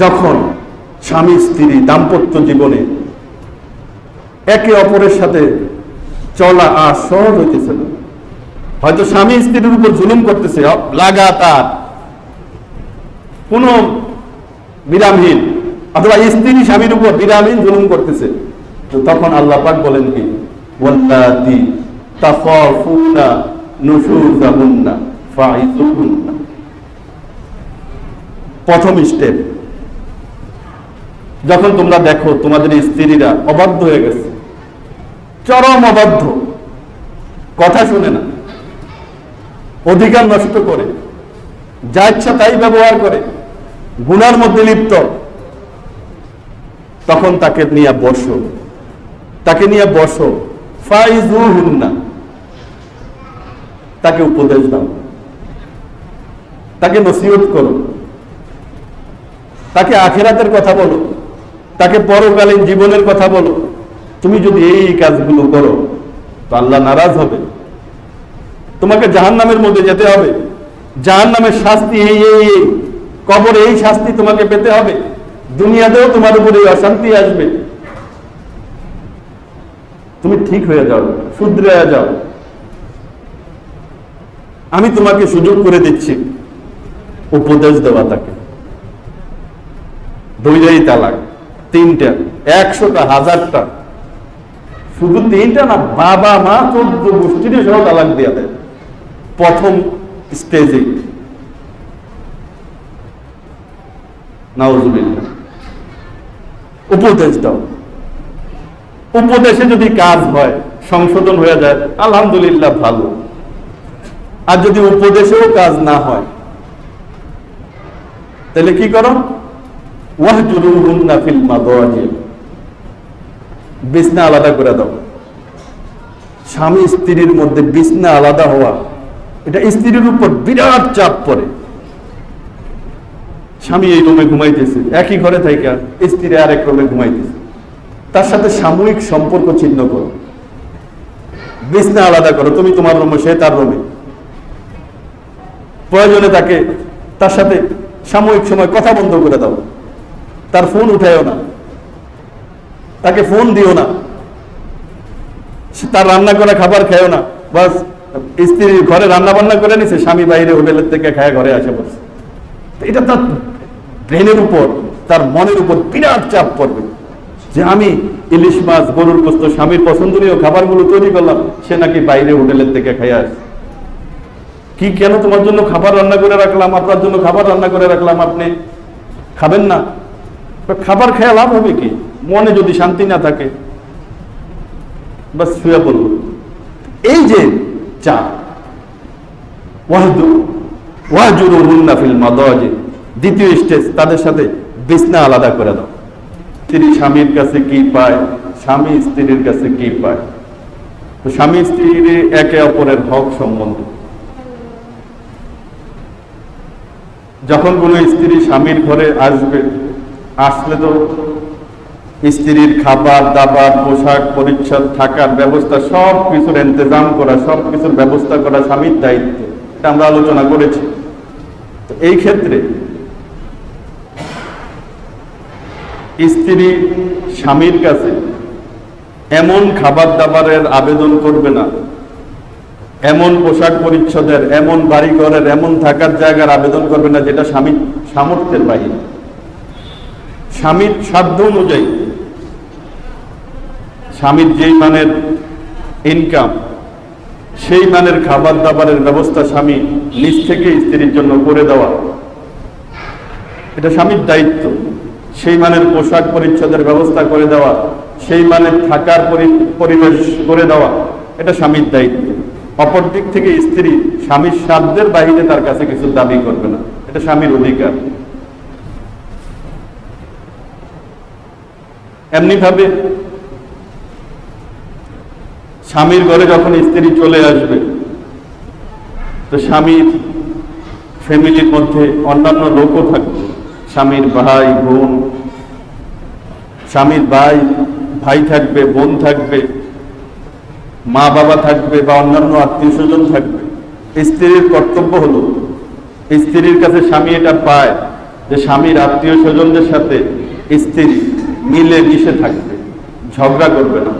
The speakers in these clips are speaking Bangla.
যখন স্বামী স্ত্রী দাম্পত্য জীবনে একে অপরের সাথে চলা আর সহজ হইতেছে না। হয়তো স্বামী স্ত্রীর উপর জুলুম করতেছে লাগাতার, কোন বিরামহীন, অথবা স্ত্রী স্বামীর উপর বিরামহীন জুলুম করতেছে, তো তখন আল্লাহ পাক বলেন কি? ওয়াল্লাতি তাখাফুনা নুশুজাহুন্না ফাইজুহুন্না প্রথম স্টেপ যখন তোমরা দেখো তোমাদের স্ত্রীরা অবাধ্য হয়ে গেছে। চরম অবাধ্য। কথা শুনে না। অধিকার নষ্ট করে। যা ইচ্ছা তাই ব্যবহার করে। গুনার মধ্যে লিপ্ত। তখন তাকে নিয়ে বসো। তাকে নিয়ে বসো। হুন্না তাকে উপদেশ দাও। তাকে নসিহত করো। তাকে আখেরাতের কথা বলো। তাকে পরকালীন জীবনের কথা বলো। তুমি যদি এই কাজগুলো করো, তো আল্লাহ নারাজ হবে। তোমাকে জাহান নামের মধ্যে যেতে হবে। জাহান নামের শাস্তি এই এই কবরে এই শাস্তি তোমাকে পেতে হবে। দুনিয়াতেও তোমার উপরে অশান্তি আসবে। তুমি ঠিক হয়ে যাও, শুধরে যাও। আমি তোমাকে সুযোগ করে দিচ্ছি। উপদেশ দেওয়া তাকে। দুইটাই তালাক। তিনটা, একশোটা, হাজারটা। শুধু তিনটা না, বাবা, মা, চোদ্দ গোষ্ঠীর সহ তালাক দিয়ে দেয়। প্রথম স্টেজে উপদেশ দাও। উপদেশে যদি কাজ হয়, সংশোধন হয়ে যায়, আলহামদুলিল্লাহ ভালো। আর যদি উপদেশেও কাজ না হয়, তাহলে কি করো? বিছনা আলাদা করে দাও। স্বামী স্ত্রীর মধ্যে বিছনা আলাদা হওয়া, এটা স্ত্রীর উপর বিরাট চাপ পড়ে। স্বামী এই রুমে ঘুমাইতেছে, একই ঘরে স্ত্রী আরেক রুমে ঘুমাইতেছে। তার সাথে সাময়িক সম্পর্ক ছিন্ন করো। বিছনা আলাদা করো, তুমি তোমার রুমে, সে তার রুমে। প্রয়োজনে তাকে, তার সাথে সাময়িক সময় কথা বন্ধ করে দাও। তার ফোন উঠায়ও না। তাকে ফোন দিও না। তার রান্না করা খাবার খেয়েও না। বাস, স্ত্রী ঘরে রান্না বান্না করে নিছে, স্বামী বাইরে হোটেলের থেকে খায়, ঘরে আসে বসে। এটা তার ব্রেনের উপর, তার মনের উপর বিরাট চাপ পড়বে। যে আমি ইলিশ মাছ, গরুর গোস্ত স্বামীর পছন্দনীয় খাবারগুলো তৈরি করলাম, সে নাকি বাইরে হোটেলের থেকে খাইয়া আসে। কি কেন তোমার জন্য খাবার রান্না করে রাখলাম? আপনার জন্য খাবার রান্না করে রাখলাম আপনি? খাবেন না? খাবার খেয়ে লাভ হবে কি? মনে যদি শান্তি না থাকে, বাস শুয়ে পড়ব এই যে চা, ওয়াহদু, ওয়াহজুরুহুন্না ফিল মাদাজি, দ্বিতীয় স্টেজ, তাদের সাথে বিছনা আলাদা করে দাও। স্ত্রী স্বামীর কাছে কি পায়? স্বামী স্ত্রীর কাছে কি পায়? তো স্বামী স্ত্রীর একে অপরের হক সম্বন্ধ। যখন কোনো স্ত্রী স্বামীর ঘরে আসবে আসলে তো স্ত্রীর খাবার, দাবার, পোশাক পরিচ্ছদ থাকার ব্যবস্থা, সব কিছুর ইন্তজাম করা, সব কিছুর ব্যবস্থা করা স্বামীর দায়িত্ব। এটা আমরা আলোচনা করেছি। এই ক্ষেত্রে স্ত্রী স্বামীর কাছে এমন খাবার দাবারের আবেদন করবে না, এমন পোশাক পরিচ্ছদের, এমন বাড়ি ঘরের এমন থাকার জায়গার আবেদন করবে না যেটা স্বামীর সামর্থ্যের বাহিরে স্বামীর সাধ্য অনুযায়ী, স্বামীর যেই মানের ইনকাম সেই মানের খাবার দাবারের ব্যবস্থা স্বামী নিজ থেকে স্ত্রীর জন্য করে দেওয়া, এটা স্বামীর দায়িত্ব। সেই মানের পোশাক পরিচ্ছদের ব্যবস্থা করে দেওয়া, সেই মানের থাকার পরিবেশ করে দেওয়া, এটা স্বামীর দায়িত্ব। অপর দিক থেকে স্ত্রী স্বামীর সাধ্যের বাহিরে তার কাছে কিছু দাবি করবে না। এটা স্বামীর অধিকার। এমনি ভাবে স্বামীর ঘরে যখন স্ত্রী চলে আসবে, তো স্বামীর ফ্যামিলির মধ্যে অন্যান্য লোকও থাকবে। স্বামীর ভাই, বোন, স্বামীর ভাই ভাই থাকবে, বোন থাকবে, মা বাবা থাকবে বা অন্যান্য আত্মীয় স্বজন থাকবে। স্ত্রীর কর্তব্য হলো, স্ত্রীর কাছে স্বামী এটা পায় যে স্বামীর আত্মীয় স্বজনদের সাথে স্ত্রী মিলে মিশে থাকবে, ঝগড়া করবে না।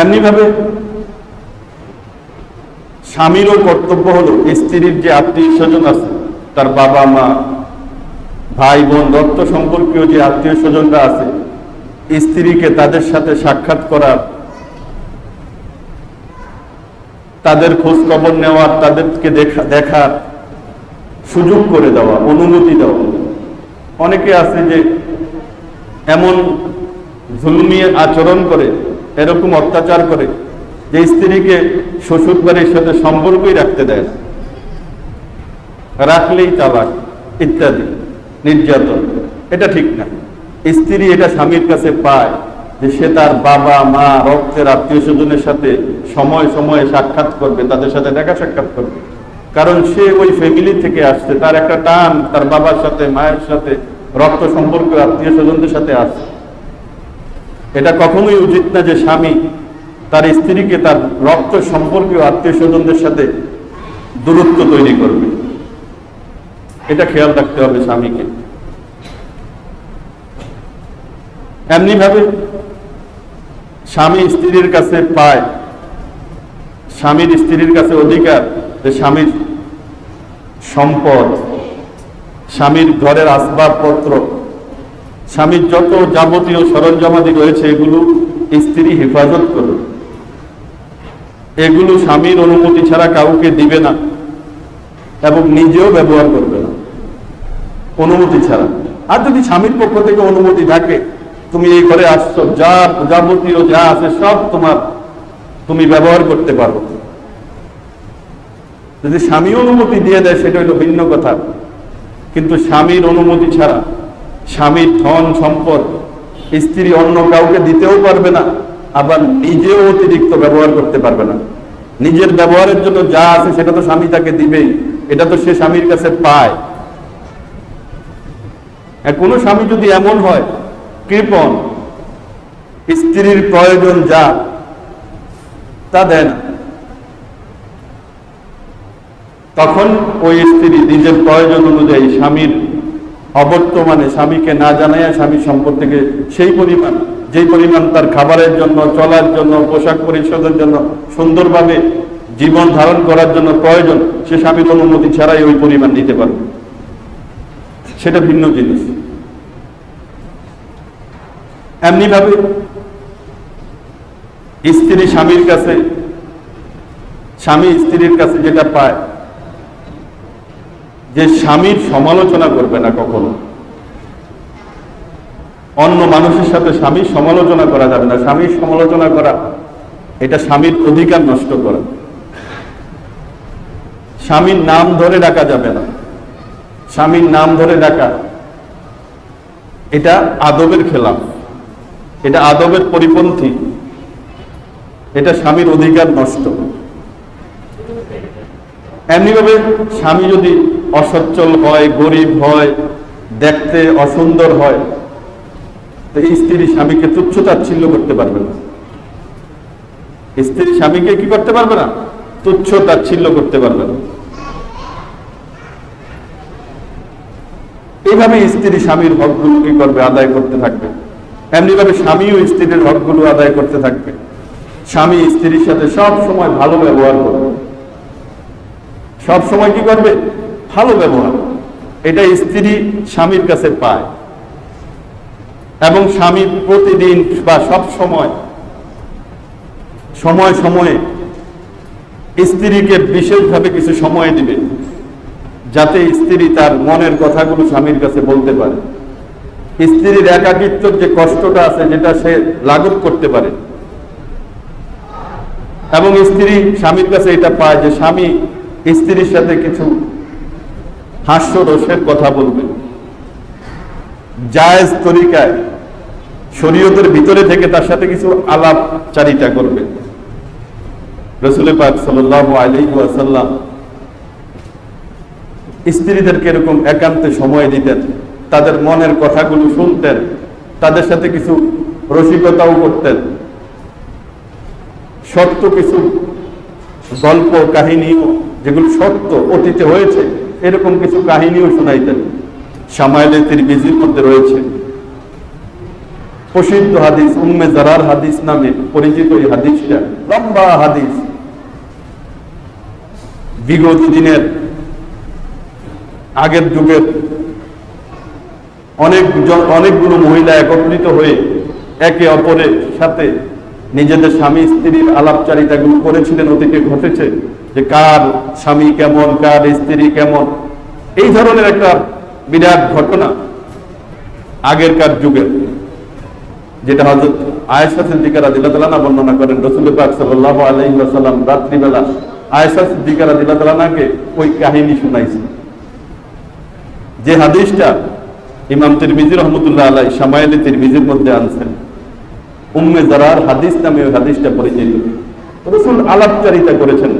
এমনি ভাবে স্বামীরও কর্তব্য হলো স্ত্রীর যে আত্মীয় স্বজন আছে, তার বাবা, মা, ভাই, বোন রক্ত সম্পর্কীয় যে আত্মীয় স্বজনরা আছে স্ত্রীকে তাদের সাথে সাক্ষাৎ করার, তাদের খোঁজ খবর নেওয়ার, তাদেরকে দেখা, দেখার সুযোগ করে দেওয়া, অনুমতি দেওয়া। অনেকে আছে যে এমন জুলুমি আচরণ করে, এরকম অত্যাচার করে, যে স্ত্রীকে শ্বশুর বাড়ির সাথে সম্পর্কই রাখতে দেয় রাখলেই তালাক, ইত্যাদি, নির্যাতন, এটা ঠিক না। স্ত্রী এটা স্বামীর কাছে পায় যে সে তার বাবা, মা, রক্তের আত্মীয় স্বজনের সাথে সময় সময়ে সাক্ষাৎ করবে, তাদের সাথে দেখা সাক্ষাৎ করবে। কারণ সে ওই ফ্যামিলি থেকে আসছে, তার একটা টান, তার বাবার সাথে, মায়ের সাথে রক্ত সম্পর্ক আত্মীয় স্বজনদের সাথে আসছে এটা কখনোই উচিত না যে স্বামী তার স্ত্রীকে তার রক্ত সম্পর্কীয় আত্মীয় স্বজনদের সাথে দূরত্ব তৈরি করবে। এটা খেয়াল রাখতে হবে স্বামীকে। এমনি ভাবে স্বামী স্ত্রীর কাছে পায়, স্বামীর স্ত্রীর কাছে অধিকার যে স্বামীর সম্পদ স্বামীর ঘরের আসবাবপত্র, স্বামীর যত যাবতীয় সরঞ্জামাদি রয়েছে, এগুলো স্ত্রী হেফাজত করবে এগুলো স্বামীর অনুমতি ছাড়া কাউকে দিবে না এবং নিজেও ব্যবহার করবে না। অনুমতি ছাড়া। আর যদি স্বামীর পক্ষ থেকে অনুমতি থাকে, তুমি এই ঘরে আসছো, যা যাবতীয় যা আছে সব তোমার, তুমি ব্যবহার করতে পারো। যদি স্বামী অনুমতি দিয়ে দেয়, সেটা হলো ভিন্ন কথা। কিন্তু স্বামীর অনুমতি ছাড়া স্বামীর ধন সম্পদ স্ত্রী অন্য কাউকে দিতেও পারবে না, আবার নিজেও অতিরিক্ত ব্যবহার করতে পারবে না। নিজের ব্যবহারের জন্য যা আছে সেটা তো স্বামী তাকে দিবেই এটা তো সে স্বামীর কাছে পায়। কোনো স্বামী যদি এমন হয়, কৃপণ, স্ত্রীর প্রয়োজন যা, তা দেয় না। তখন ওই স্ত্রী নিজের প্রয়োজন অনুযায়ী স্বামীর অবর্তমানে স্বামীকে না জানায় স্বামীর সম্পদ থেকে সেই পরিমাণ, যেই পরিমাণ তার খাবারের জন্য, চলার জন্য, পোশাক পরিচ্ছদের জন্য, সুন্দরভাবে জীবন ধারণ করার জন্য প্রয়োজন, সে স্বামীর অনুমতি ছাড়াই ওই পরিমাণ নিতে পারবে। সেটা ভিন্ন জিনিস। এমনি ভাবে স্ত্রী স্বামীর কাছে, স্বামী স্ত্রীর কাছে যেটা পায় যে স্বামীর সমালোচনা করবে না কখনো। অন্য মানুষের সাথে স্বামীর সমালোচনা করা যাবে না। স্বামীর সমালোচনা করা, এটা স্বামীর অধিকার নষ্ট করা। স্বামীর নাম ধরে ডাকা যাবে না। স্বামীর নাম ধরে ডাকা, এটা আদবের খেলাফ। এটা আদবের পরিপন্থী। এটা স্বামীর অধিকার নষ্ট। এমনিভাবে স্বামী যদি অসচ্ছল হয়, গরিব হয়, দেখতে অসুন্দর হয়, তো স্ত্রী স্বামীকে তুচ্ছ তাচ্ছিল্য করতে পারবে না। স্ত্রী স্বামীকে কি করতে পারবে না? তুচ্ছ তাচ্ছিল্য করতে পারবে না। এইভাবে স্ত্রী স্বামীর হকগুলো কি করবে? আদায় করতে থাকবে। এমনিভাবে স্বামীও স্ত্রীর হকগুলো আদায় করতে থাকবে। স্বামী স্ত্রীর সাথে সব সময় ভালো ব্যবহার করবে। সব সময় কি করবে? ভালো ব্যবহার। এটা স্ত্রী স্বামীর কাছে পায়। এবং স্বামী প্রতিদিন বা সব সময় সময় সময়ে স্ত্রীকে বিশেষভাবে কিছু সময় দিবে, যাতে স্ত্রী তার মনের কথাগুলো স্বামীর কাছে বলতে পারে। স্ত্রীর একাকিত্বর যে কষ্টটা আছে, যেটা সে লাঘব করতে পারে। এবং স্ত্রী স্বামীর কাছে এটা পায় যে, স্বামী, স্ত্রীর সাথে কিছু হাস্যরসের কথা বলবে। জায়েজ তরিকায় শরীয়তের ভিতরে থেকে তার সাথে কিছু আলাপ চারিতা করবে। রসুল পাক সাল্লাহ স্ত্রীদেরকে এরকম একান্তে সময় দিতেন, তাদের মনের কথাগুলো শুনতেন, তাদের সাথে কিছু রসিকতাও করতেন। সত্য কিছু গল্প কাহিনী যেগুলো সত্য অতীতে হয়েছে এরকম কিছু কাহিনীও শোনাইতেন। সামাইলে তিরমিজির মধ্যে রয়েছে। প্রসিদ্ধ হাদিস উম্মে জারার হাদিস নামে পরিচিত এই হাদিসটা। লম্বা হাদিস। বিগত দিনের, আগের যুগের অনেক অনেকগুলো মহিলা একত্রিত হয়ে একে অপরের সাথে নিজেদের স্বামী স্ত্রীর আলাপচারিতাগুলো করেছিলেন, অতীতে ঘটেছে। যে কার স্বামী কেমন, কার স্ত্রী কেমন, এই ধরনের একটা বিরাট ঘটনা আগেরকার যুগের, যেটা হজরত আয়েশা সিদ্দিকা রাদিয়াল্লাহু তাআলা বর্ণনা করেন, রাসূল পাক সাল্লাল্লাহু আলাইহি ওয়াসাল্লাম রাত্রিবেলা আয়েশা সিদ্দিকা রাদিয়াল্লাহু তাআলাকে ওই কাহিনী শুনাইছেন যে হাদিসটা ইমাম তিরমিজি রহমতুল্লাহ আলাই সামাইলি তিরমিজির মধ্যে আনছেন, উম্মে জারার হাদিস নামে ওই হাদিসটা পরিচিত। রসুল আলাপচারিতা করেছেন।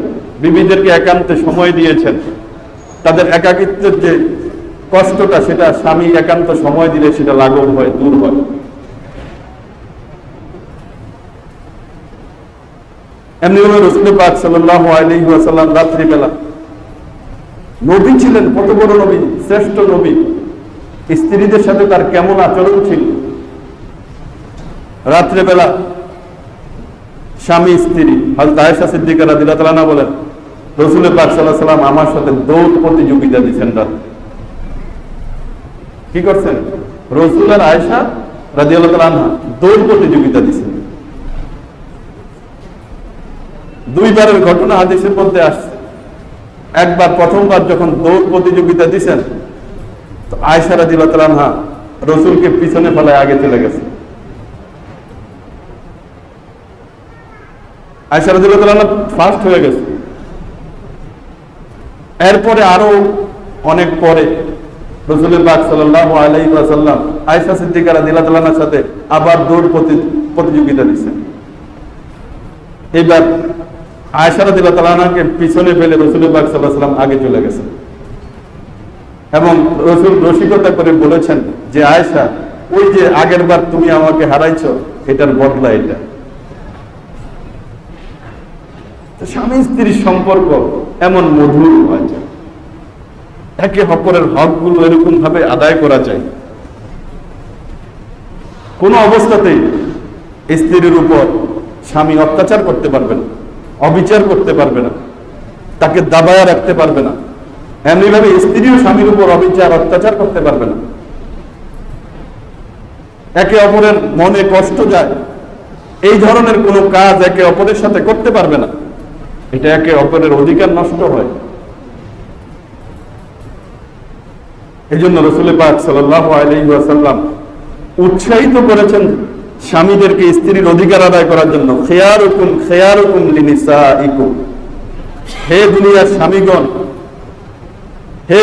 বিবিদেরকে একান্তে সময় দিয়েছেন। তাদের একাকিত্বের যে কষ্টটা, সেটা স্বামী একান্ত সময় দিলে সেটা লাঘব হয়, দূর হয়। এমনি ভাবে রসুল পাক সাল্লাহ রাত্রিবেলা। নবী ছিলেন কত বড় নবী, শ্রেষ্ঠ নবী। স্ত্রীদের সাথে তার কেমন আচরণ ছিল? রাত্রেবেলা স্বামী, স্ত্রী হজরত আয়েশা সিদ্দিকা রাদিয়াল্লাহু তাআলা না বলেন রসুল পাক আলাইহি সাল্লাম আমার সাথে দৌড় প্রতিযোগিতা দিচ্ছেন রাত। কি করছেন? রসুল আর আয়েশা রাদিয়াল্লাহু তাআলা আনহা দৌড় প্রতিযোগিতা দিচ্ছেন দুইবারের ঘটনা হাদিসের মধ্যে আসছে। একবার, প্রথমবার যখন দৌড় প্রতিযোগিতা দিচ্ছেন আয়সা রাদিয়াল্লাহু তাআলা আনহা রসুলকে পিছনে ফেলায় আগে চলে গেছে। আয়সা রাদিয়াল্লাহু তাআলা ফার্স্ট হয়ে গেছে। এরপরে আরও অনেক পরে আবার দৌড় প্রতি- প্রতিযোগিতা আয়সা আলাইহি আগে চলে এবং রসুল রসিকতা করে বলেছেন যে, আয়েশা, ওই যে আগের বার তুমি আমাকে হারাইছো, এটার বদলা এটা। স্বামী স্ত্রীর সম্পর্ক এমন মধুর হয় যে। একে অপরের হকগুলো এরকম ভাবে আদায় করা যায়। কোন অবস্থাতেই স্ত্রীর উপর স্বামী অত্যাচার করতে পারবে না, অবিচার করতে পারবে না, তাকে দাবায় রাখতে পারবে না। এমনিভাবে স্ত্রীও স্বামীর উপর অবিচার, অত্যাচার করতে পারবে না। একে অপরের মনে কষ্ট যায়। এই ধরনের কোনো কাজ একে অপরের সাথে করতে পারবে না। এটা একে অপরের অধিকার নষ্ট হয়। এই জন্য রসুল পাক সাল্লাহ উৎসাহিত করেছেন স্বামীদেরকে স্ত্রীর অধিকার আদায় করার জন্য। হে দুনিয়ার স্বামীগণ, হে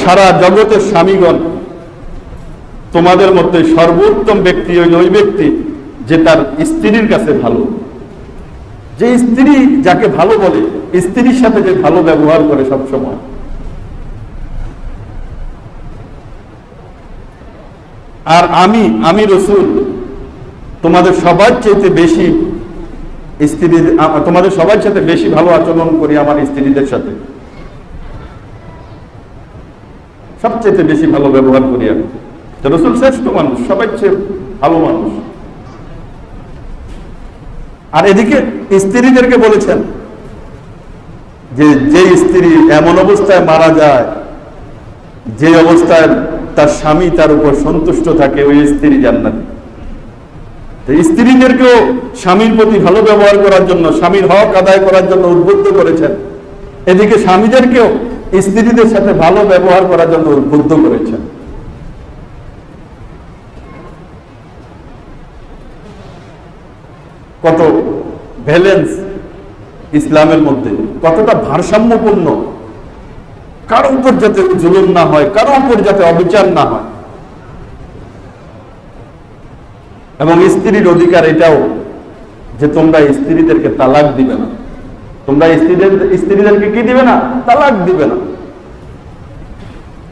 সারা জগতের স্বামীগণ, তোমাদের মধ্যে সর্বোত্তম ব্যক্তি ওই ব্যক্তি যে তার স্ত্রীর কাছে ভালো। যে স্ত্রী যাকে ভালো বলে, স্ত্রীর সাথে যে ভালো ব্যবহার করে সব সময় আর আমি আমি রসুল, তোমাদের সবার চাইতে বেশি স্ত্রী, তোমাদের সবার সাথে বেশি ভালো আচরণ করি আমার স্ত্রীদের সাথে। সবচেয়ে বেশি ভালো ব্যবহার করি আমি। রসুল শ্রেষ্ঠ মানুষ সবাই চেয়ে ভালো মানুষ। আর এদিকে স্ত্রীদেরকে বলেছেন যে যে স্ত্রী এমন অবস্থায় মারা যায়, যে অবস্থায় তার স্বামী তার উপর সন্তুষ্ট থাকে, ওই স্ত্রী জান্নাতি। স্ত্রীদেরকেও স্বামীর প্রতি ভালো ব্যবহার করার জন্য, স্বামীর হক আদায় করার জন্য উদ্বুদ্ধ করেছেন। এদিকে স্বামীদেরকেও স্ত্রীদের সাথে ভালো ব্যবহার করার জন্য উদ্বুদ্ধ করেছেন। কত ব্যালেন্স ইসলামের মধ্যে, কতটা ভারসাম্যপূর্ণ। কারও উপর যাতে জুলুম না হয়, কারও উপর যাতে অবিচার না হয়। এবং স্ত্রীর অধিকার এটাও যে তোমরা স্ত্রীদেরকে তালাক দিবে না। তোমরা স্ত্রীদের, স্ত্রীদেরকে কি দিবে না? তালাক দিবে না।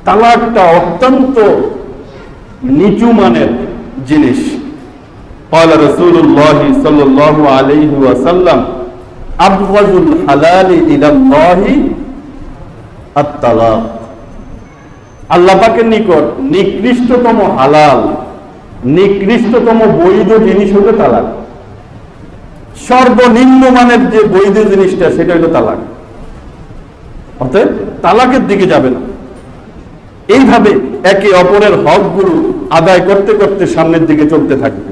তালাকটা অত্যন্ত নিচু মানের জিনিস। قال رسول الله صلى الله عليه وسلم أبغض الحلال إلى الله الطلاق আল্লাপাকের নিকট নিকৃষ্টতম হালাল নিকৃষ্টতম বৈধ জিনিস হলো তালাক সর্বনিম্ন মানের যে বৈধ জিনিসটা সেটা হলো তালাক অর্থাৎ তালাকের দিকে যাবে না এইভাবে একে অপরের হকগুলো আদায় করতে করতে সামনের দিকে চলতে থাকবে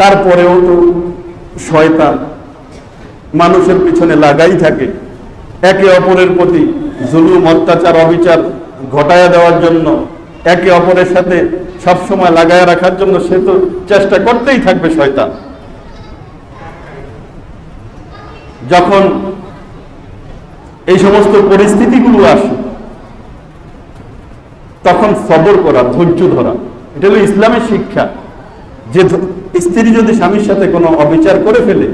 তারপরেও তো শয়তান মানুষের পিছনে লাগাই থাকে। একে অপরের প্রতি জুলুম, অত্যাচার, অবিচার ঘটায়া দেওয়ার জন্য, একে অপরের সাথে সবসময় লাগায় রাখার জন্য সে তো চেষ্টা করতেই থাকবে শয়তান। যখন এই সমস্ত পরিস্থিতিগুলো আসে, তখন সবর করা, ধৈর্য ধরা, এটা হলো ইসলামের শিক্ষা। যে স্ত্রী যদি স্বামীর সাথে কোনো অবিচার করে ফেলে,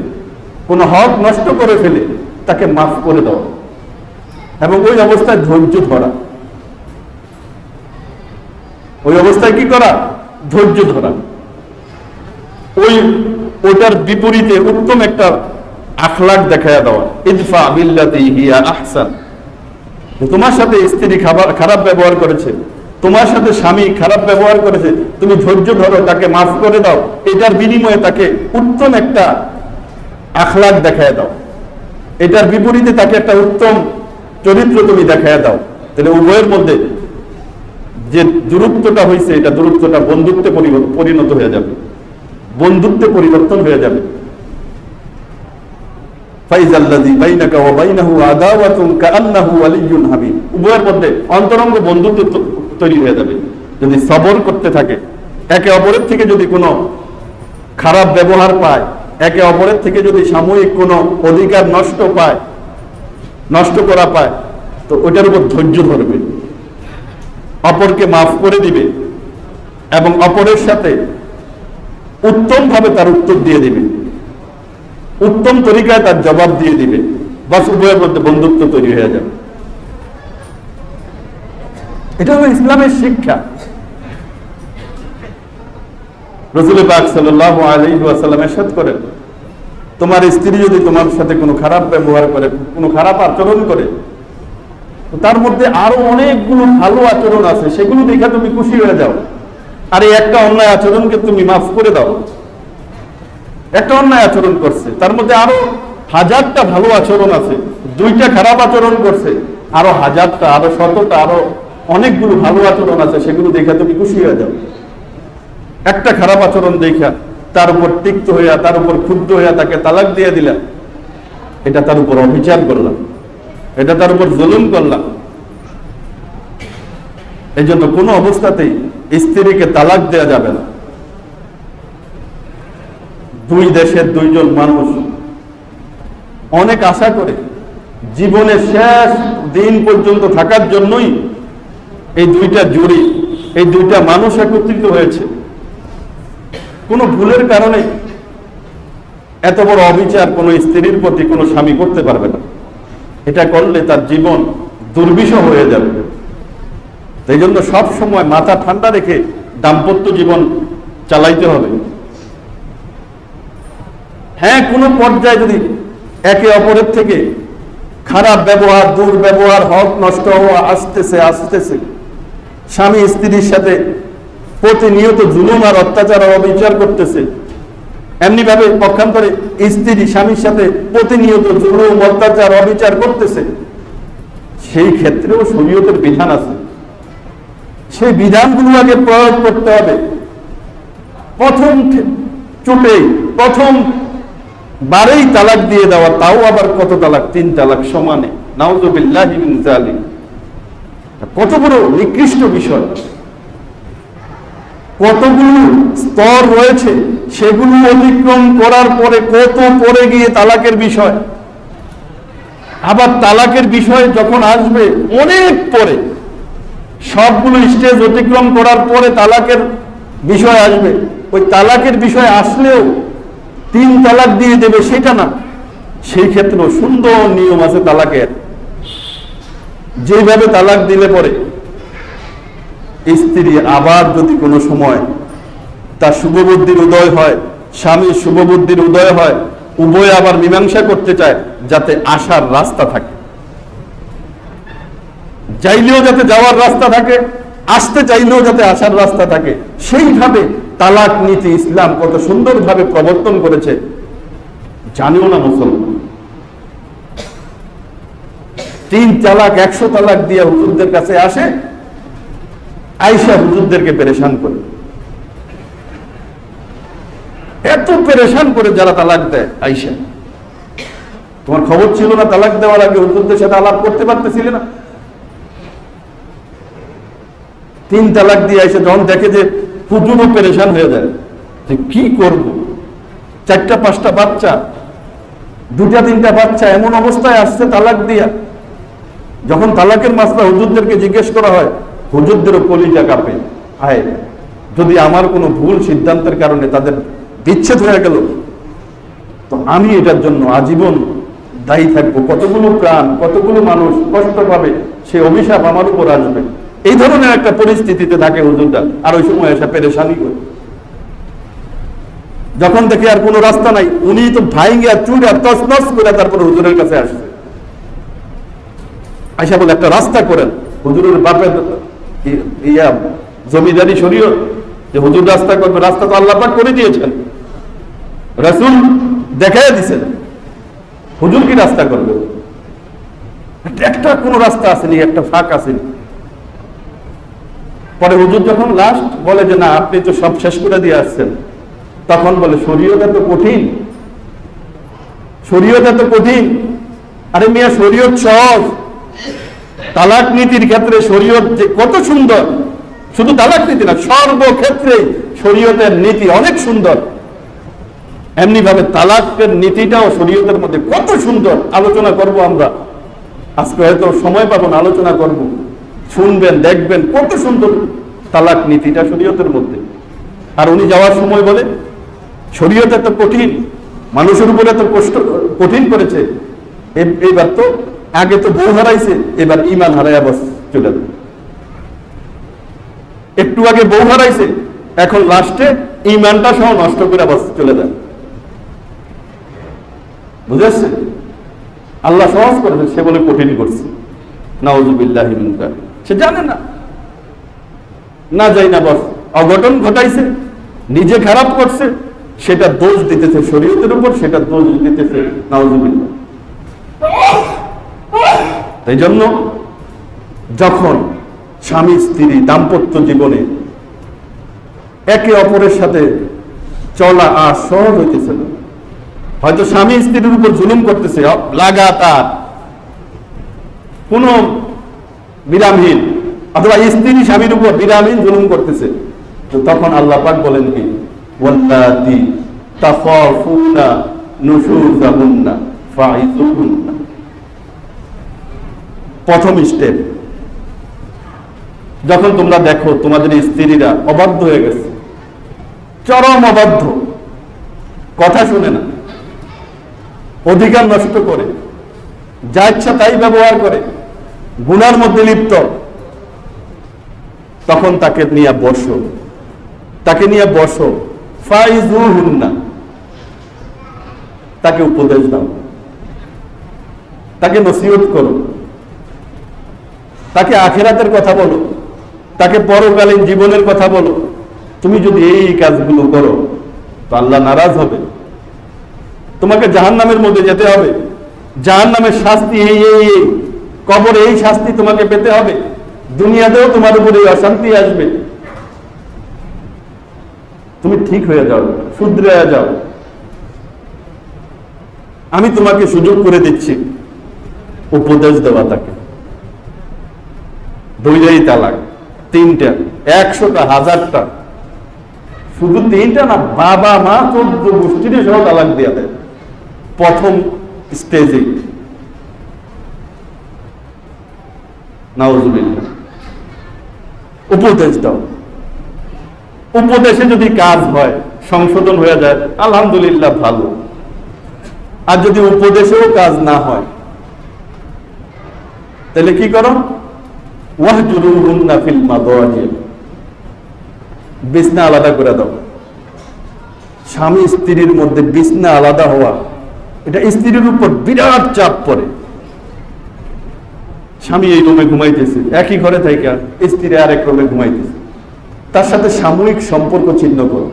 কোনো হক নষ্ট করে ফেলে, তাকে মাফ করে দেওয়া এবং ওই অবস্থায় ধৈর্য ধরা। ওই অবস্থায় কি করা? ধৈর্য ধরা। ওই ওটার বিপরীতে উত্তম একটা আখলাক দেখায়া দেওয়া। ইদফা বিল্লাতি হিয়া আহসান। তোমার সাথে স্ত্রী খাবার খারাপ ব্যবহার করেছে। তোমার সাথে স্বামী খারাপ ব্যবহার করেছে, তুমি ধৈর্য ধরো, তাকে মাফ করে দাও। এটার বিনিময়ে তাকে উত্তম একটা আখলাক দেখায় দাও। এটার বিপরীতে তাকে একটা উত্তম চরিত্র তুমি দেখায় দাও। তাহলে উভয়ের মধ্যে যে দূরত্বটা হয়েছে, এটা দূরত্বটা বন্ধুত্বে পরিণত হয়ে যাবে। বন্ধুত্বে পরিবর্তন হয়ে যাবে। উভয়ের মধ্যে অন্তরঙ্গ বন্ধুত্ব তৈরি হয়ে যাবে। যদি সবর করতে থাকে, একে অপরের থেকে যদি কোনো খারাপ ব্যবহার পায়, একে অপরের থেকে যদি সাময়িক কোনো অধিকার নষ্ট পায়, নষ্ট করা পায়, তো ওটার উপর ধৈর্য ধরবে। অপরকে মাফ করে দিবে এবং অপরের সাথে উত্তম ভাবে তার উত্তর দিয়ে দিবে। উত্তম তরিকায় তার জবাব দিয়ে দিবে। বাস উভয়ের মধ্যে বন্ধুত্ব তৈরি হয়ে যাবে। এটা হলো ইসলামের শিক্ষা। রসুল পাক সাল্লাহ করেন, তোমার স্ত্রী যদি তোমার সাথে কোনো খারাপ ব্যবহার করে, কোনো খারাপ আচরণ করে তার মধ্যে আরও অনেকগুলো ভালো আচরণ আছে, সেগুলো দেখে তুমি খুশি হয়ে যাও। আর এই একটা অন্যায় আচরণকে তুমি মাফ করে দাও। একটা অন্যায় আচরণ করছে, তার মধ্যে আরও হাজারটা ভালো আচরণ আছে, দুইটা খারাপ আচরণ করছে, আরও হাজারটা, আরও শতটা, আরও অনেকগুলো ভালো আচরণ আছে, সেগুলো দেখে তুমি খুশি হয়ে যাও। একটা খারাপ আচরণ দেখা তার উপর তিক্ত হইয়া, তার উপর ক্ষুব্ধ হইয়া তাকে তালাক দিয়ে দিলাম এটা তার উপর অবিচার করলাম এটা তার উপর জুলুম করলাম এই জন্য কোনো অবস্থাতেই স্ত্রীকে তালাক দেওয়া যাবে না। দুই দেশের দুইজন মানুষ অনেক আশা করে জীবনের শেষ দিন পর্যন্ত থাকার জন্যই এই দুইটা জুড়ি, এই দুইটা মানুষ একত্রিত হয়েছে। কোনো ভুলের কারণে এত বড় অবিচার কোনো স্ত্রীর প্রতি কোনো স্বামী করতে পারবে না। এটা করলে তার জীবন দুর্বিষহ হয়ে যাবে। এই জন্য সব সময় মাথা ঠান্ডা রেখে দাম্পত্য জীবন চালাইতে হবে। হ্যাঁ কোনো পর্যায়ে যদি একে অপরের থেকে খারাপ ব্যবহার, দুর্ব্যবহার, হক নষ্ট হওয়া আসতেছে আসতেছে স্বামী স্ত্রীর সাথে প্রতিনিয়ত জুলুম আর অত্যাচার অবিচার করতেছে। এমনি ভাবে পক্ষান্তরে স্ত্রী স্বামীর সাথে প্রতিনিয়ত জুলুম, অত্যাচার, অবিচার করতেছে। সেই ক্ষেত্রেও শরীয়তের বিধান আছে। সেই বিধানগুলো আগে প্রয়োগ করতে হবে। প্রথম চুপে প্রথম বারেই তালাক দিয়ে দেওয়া, তাও আবার কত তালাক? তিন তালাক সমানে। নাউজুবিল্লাহ কত বড় নিকৃষ্ট বিষয়? কতগুলো স্তর রয়েছে, সেগুলো অতিক্রম করার পরে কত পরে গিয়ে তালাকের বিষয়? আবার তালাকের বিষয় যখন আসবে, অনেক পরে, সবগুলো স্টেজ অতিক্রম করার পরে তালাকের বিষয় আসবে। ওই তালাকের বিষয় আসলেও তিন তালাক দিয়ে দেবে সেটা না। সেই ক্ষেত্রেও সুন্দর নিয়ম আছে তালাকের। যেভাবে তালাক দিলে পরে স্ত্রী আবার যদি কোনো সময় তার শুভবুদ্ধির উদয় হয়, স্বামীর শুভবুদ্ধির উদয় হয়, উভয় আবার মীমাংসা করতে চায়, যাতে আসার রাস্তা থাকে। যাইলেও যাতে যাওয়ার রাস্তা থাকে, আসতে চাইলেও যাতে আসার রাস্তা থাকে। সেইভাবে তালাক নীতি ইসলাম কত সুন্দরভাবে প্রবর্তন করেছে। জানিও না মুসলমান। তিন তালাক, একশো তালাক দিয়ে হুজুরদের কাছে আসে, আইসা হুজুরদেরকে পেরেশান করে। এত পেরেশান করে যারা তালাক দেয়, আইসা। তোমার খবর ছিল না তালাক দেওয়ার আগে হুজুরদের সাথে আলাপ করতে পারতেছিলে না? তিন তালাক দিয়ে এসে যখন দেখে যে হুজুরও পেরেশান হয়ে যায়, যে কি করব? চারটা পাঁচটা বাচ্চা, দুটা তিনটা বাচ্চা এমন অবস্থায় আসছে তালাক দিয়া। যখন তালাকের মাসলা হুজুরদেরকে জিজ্ঞেস করা হয়, হুজুরদেরও কলিজা কাঁপে। আয়, যদি আমার কোনো ভুল সিদ্ধান্তের কারণে তাদের বিচ্ছেদ হয়ে গেল, তো আমি এটার জন্য আজীবন দায়ী থাকব। কতগুলো প্রাণ, কতগুলো মানুষ কষ্ট পাবে, সে অভিশাপ আমার উপর আসবে। এই ধরনের একটা পরিস্থিতিতে থাকে হুজুরটা আর ওই সময় এসে পেরেশানি করে। যখন দেখে আর কোনো রাস্তা নাই, উনি তো ভাইঙ্গে আর চুড়ে আর তস নস করে তারপরে হুজুরের কাছে আসছে। আইসা বলে একটা রাস্তা করেন। হুজুরের বাপের ইয়া, জমিদারি শরীয় যে হুজুর রাস্তা করবে, রাস্তা তো আল্লাহ পাক করে দিয়েছেন। রাসূল দেখাই দিছেন। হুজুর কি রাস্তা করবে? একটা কোন রাস্তা আসেনি, একটা ফাঁক আসেনি। পরে হুজুর যখন লাস্ট বলে যে, না, আপনি তো সব শেষ করে দিয়ে আসছেন। তখন বলে, শরীয়ত এত কঠিন। শরীয়ত এত কঠিন। আরে মিয়া, শরীয়ত সহজ। তালাক নীতির ক্ষেত্রে শরীয়ত যে কত সুন্দর, শুধু তালাক নীতি না, সর্বক্ষেত্রে শরীয়তের নীতি অনেক সুন্দর। এমনি ভাবে তালাকের নীতিটাও শরীয়তের মধ্যে কত সুন্দর, আলোচনা করব আমরা। আজকে হয়তো সময় পাবো না, আলোচনা করব। শুনবেন, দেখবেন কত সুন্দর তালাক নীতিটা শরীয়তের মধ্যে। আর উনি যাওয়ার সময় বলে, শরীয়ত এত কঠিন, মানুষের উপরে এত কষ্ট, কঠিন করেছে। এ- এবার তো আগে তো বউ হারাইছে, এবার ইমান হারাইয়া বস, চলে যাবে। একটু আগে বউ হারাইছে, এখন লাস্টে ইমানটা সহ নষ্ট করে বস, চলে যায় বুঝেছে আল্লাহ সহজ করেছে সে বলে কঠিন করছে। নাউজুবিল্লাহ সে জানে না। না যাই না বস, অঘটন ঘটাইছে, নিজে খারাপ করছে, সেটা দোষ দিতেছে শরীয়তের উপর, সেটা দোষ দিতেছে নাউজুবিল্লাহ এই জন্য যখন স্বামী স্ত্রী দাম্পত্য জীবনে একে অপরের সাথে চলা আর সহজ হইতেছে না, হয়তো স্বামী স্ত্রীর উপর জুলুম করতেছে লাগাতার কোন বিরামহীন অথবা স্ত্রী স্বামীর উপর বিরামহীন জুলুম করতেছে, তো তখন আল্লাহ পাক বলেন কি? ওয়াল্লাতি তাখাফুনা নুশুজাহুন্না ফাইজুহুন্না প্রথম স্টেপ যখন তোমরা দেখো তোমাদের স্ত্রীরা অবাধ্য হয়ে গেছে। চরম অবাধ্য। কথা শুনে না। অধিকার নষ্ট করে। যা ইচ্ছা তাই ব্যবহার করে। গুনার মধ্যে লিপ্ত। তখন তাকে নিয়ে বসো। তাকে নিয়ে বসো। ফাইজুহুন্না। তাকে উপদেশ দাও। তাকে নসিহত করো। তাকে আখেরাতের কথা বলো, তাকে পরকালীন জীবনের কথা বলো। তুমি যদি এই কাজগুলো করো, তো আল্লাহ নারাজ হবে। তোমাকে জাহান নামের মধ্যে যেতে হবে। জাহান নামের শাস্তি এই এই এই। কবরে এই শাস্তি তোমাকে পেতে হবে। দুনিয়াতেও তোমার উপরে অশান্তি আসবে। তুমি ঠিক হয়ে যাও, শুধরে যাও। আমি তোমাকে সুযোগ করে দিচ্ছি। উপদেশ দেওয়া তাকে। দুইটাই তালাক। তিনটা, একশোটা, হাজারটা। শুধু তিনটা না, বাবা, মা, চোদ্দ গোষ্ঠীরে সহ তালাক দিয়ে দেয়। প্রথম স্টেজে উপদেশ দাও। উপদেশে যদি কাজ হয়, সংশোধন হয়ে যায়, আলহামদুলিল্লাহ ভালো। আর যদি উপদেশেও কাজ না হয়, তাহলে কি করো? বিছনা আলাদা করে দাও। স্বামী স্ত্রীর মধ্যে বিছনা আলাদা হওয়া, এটা স্ত্রীর উপর বিরাট চাপ পড়ে। স্বামী এই রুমে ঘুমাইতেছে, একই ঘরে স্ত্রী আর এক রুমে ঘুমাইতেছে। তার সাথে সাময়িক সম্পর্ক ছিন্ন করো।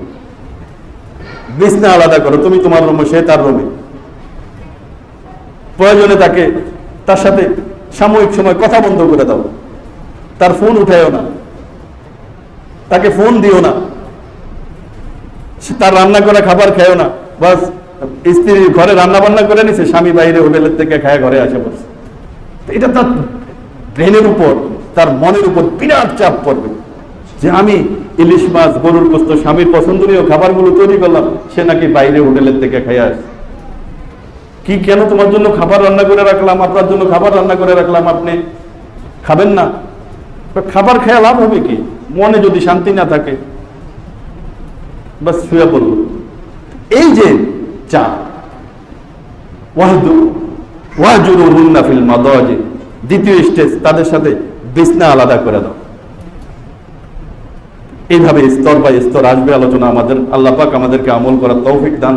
বিছনা আলাদা করো, তুমি তোমার রুমে, সে তার রুমে। প্রয়োজনে তাকে, তার সাথে সাময়িক সময় কথা বন্ধ করে দাও। তার ফোন উঠায়ও না। তাকে ফোন দিও না। তার রান্না করা খাবার খেয়েও না। বাস, স্ত্রী ঘরে রান্না বান্না করে নিছে, স্বামী বাইরে হোটেলের থেকে খায়, ঘরে আসে বসে। এটা তার ব্রেনের উপর, তার মনের উপর বিরাট চাপ পড়বে। যে আমি ইলিশ মাছ, গরুর গোস্ত স্বামীর পছন্দনীয় খাবারগুলো তৈরি করলাম, সে নাকি বাইরে হোটেলের থেকে খাইয়া আসে। কি কেন তোমার জন্য খাবার রান্না করে রাখলাম? আপনার জন্য খাবার রান্না করে রাখলাম আপনি? খাবেন না? খাবার খেয়ে লাভ হবে কি? মনে যদি শান্তি না থাকে, বাস শুয়ে এই যে চা দ্বিতীয় স্টেজ, তাদের সাথে বিছনা আলাদা করে দাও। এইভাবে স্তর বা স্তর আসবে আলোচনা আমাদের, আল্লাহ পাক আমাদেরকে আমল করার তৌফিক দান